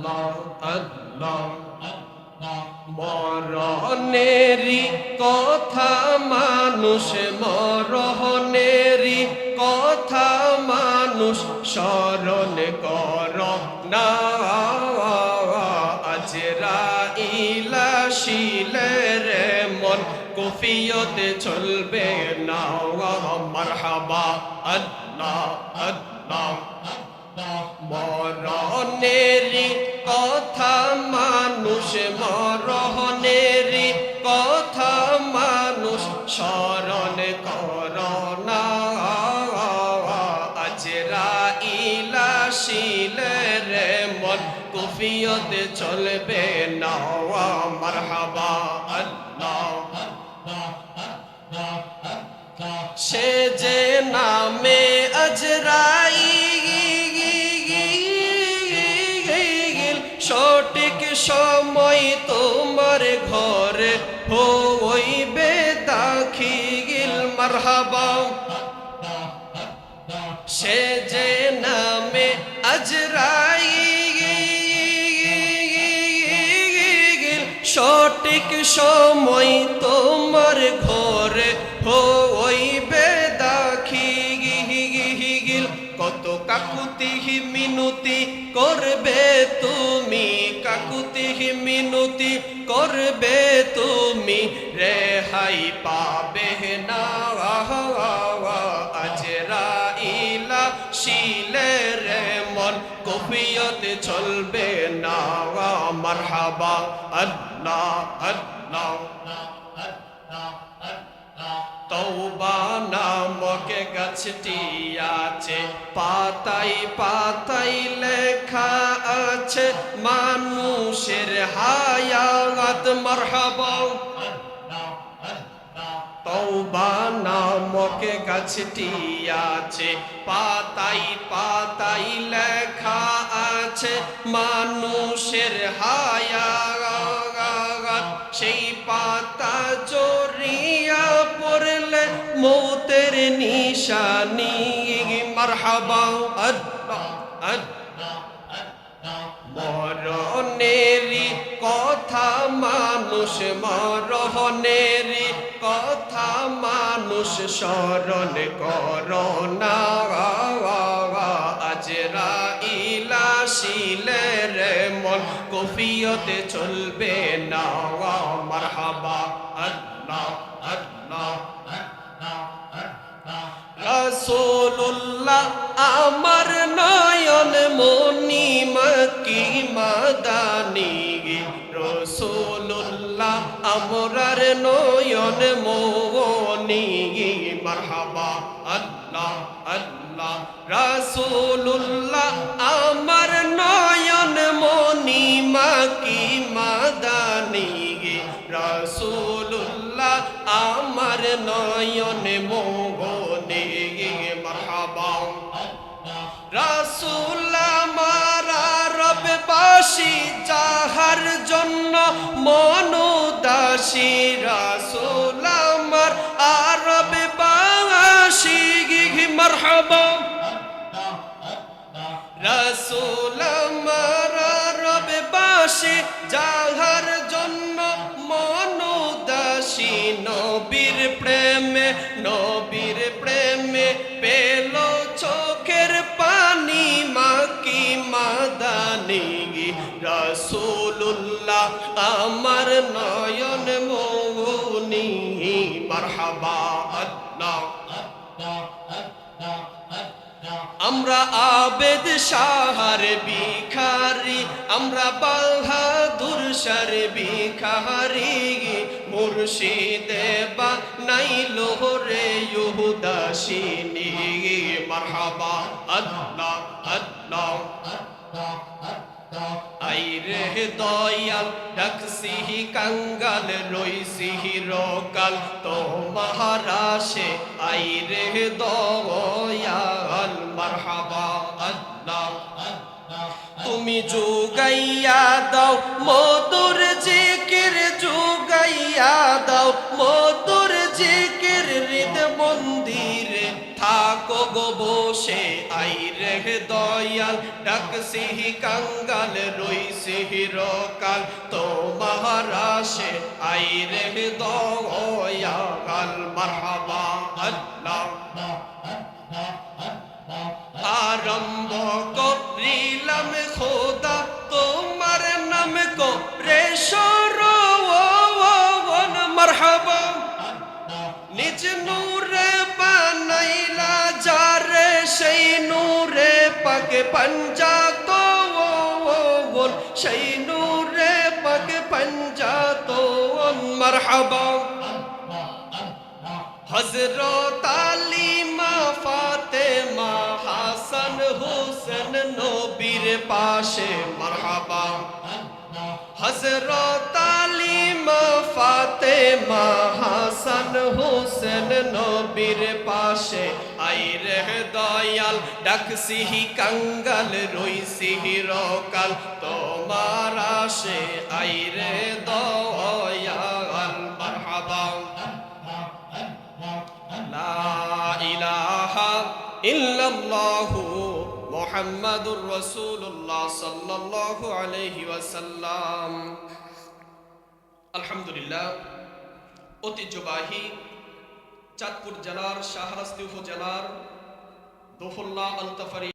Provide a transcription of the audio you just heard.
আল্লাহ আল্লাহ মরণেরি কথা, মানুষ মরণেরি কথা, মানুষ স্মরণ কর না। আজরা ইলা শিলের মন, কুফিয়তে চলবে না। মারহাবা আল্লাহ স্মরণ করোনা আজরা চলবে না। মারহাবা সে যে নামে আজরাই সঠিক সময় তোমার ঘরে মারহাবা। সে যে নামে আজরাই সঠিক সময় তোমার ঘরে হইবে দাখিল কত কাকুতি মিনুতি করবে তুমি কাকুতি মিনুতি করবে তুমি, রেহাই পাবে না। শিলের মন, কফিয়ত চলবে না মারহাবা। আল্লাহ আল্লাহ তৌবা নামক গাছটি আছে পাতাই পাতাই লেখা আছে, মানুষের হায়াত মারহাবা তৌবা নামক গাছটি আছে পাতাই পাতাই লেখা আছে, মানুষের হায়াত সেই পাতা জড়িয়া পড়লে মৌতের নিশানি। মারহাবা, আল্লাহ আল্লাহ মরণেরি কথা মানুষ মরণেরি কথা মানুষ স্মরণ করোনা আজরা ইলা শিলের মন কফিয়তে চলবে না। মারহাবা, আল্লাহ আল্লাহ রসুল্লাহ আমার রসুল্লাহ আমরার নয়ন মনি মারহাবা, আল্লাহ আল্লাহ। রসুল্লাহ আমার নয়ন মনিমা কি মাদানি। রসুল্লাহ আমার নয়ন মোহনে, মারহাবা রাসুল বাসি যাহার জন্য মনোদাসী রাসুল আমার আরব বাসি মারহাবা। রাসুল মারা রব বাসি, যাহার জন্য মনোদাসী নবীর প্রেমে নবীর প্রেমে পেল আমার নয়ন মৌনি আমরা আবেদ শাহার বিখারি আমরা বাহাদুর সার বিখারি মুর্শিদে বা নাই লোহরে ইহুদাসিনী, মারহাবা আল্লাহ আল্লাহ দয়াল, ডাকসিহি কাঙ্গাল, রইসিহি রকাল। তো মহারাশে, আইরে দয়াল, মারহাবা আল্লাহ। তুমি যোগাইয়া দাও মধুর থাকো গো বসে, আই রে দয়াল। ডাকসিহি কাঙ্গাল রইস সিহিরকাল তোমার আসে, আই রে দয়াল। মারহাবা, আল্লাহ। আরম্ভ করিলাম খোদা, তোমার নাম কো রে পঞ্জা তো সেই নূরে পাকে পঞ্জা তো মারহাবা হজরত আলিমা ফাতেমা হাসান হোসেন নবীর পাশে মারহাবা হজরত ফাতেমা হাসান হোসেন নবীর পাশে। আই রে দয়াল ডাক সিহি কাঙ্গাল রই সিহি রকাল। তোমার আসে আই রে দয়াল, মারহাবা। লা ইলাহা ইল্লাল্লাহু মুহাম্মাদুর রাসূলুল্লাহ সাল্লাল্লাহু আলাইহি ওয়াসাল্লাম। আলহামদুলিল্লাহ ঐতিহ্যবাহী চাঁদপুর জেলার শাহরাস্তি উপজেলার দোফুল্লাহ আলতাফারি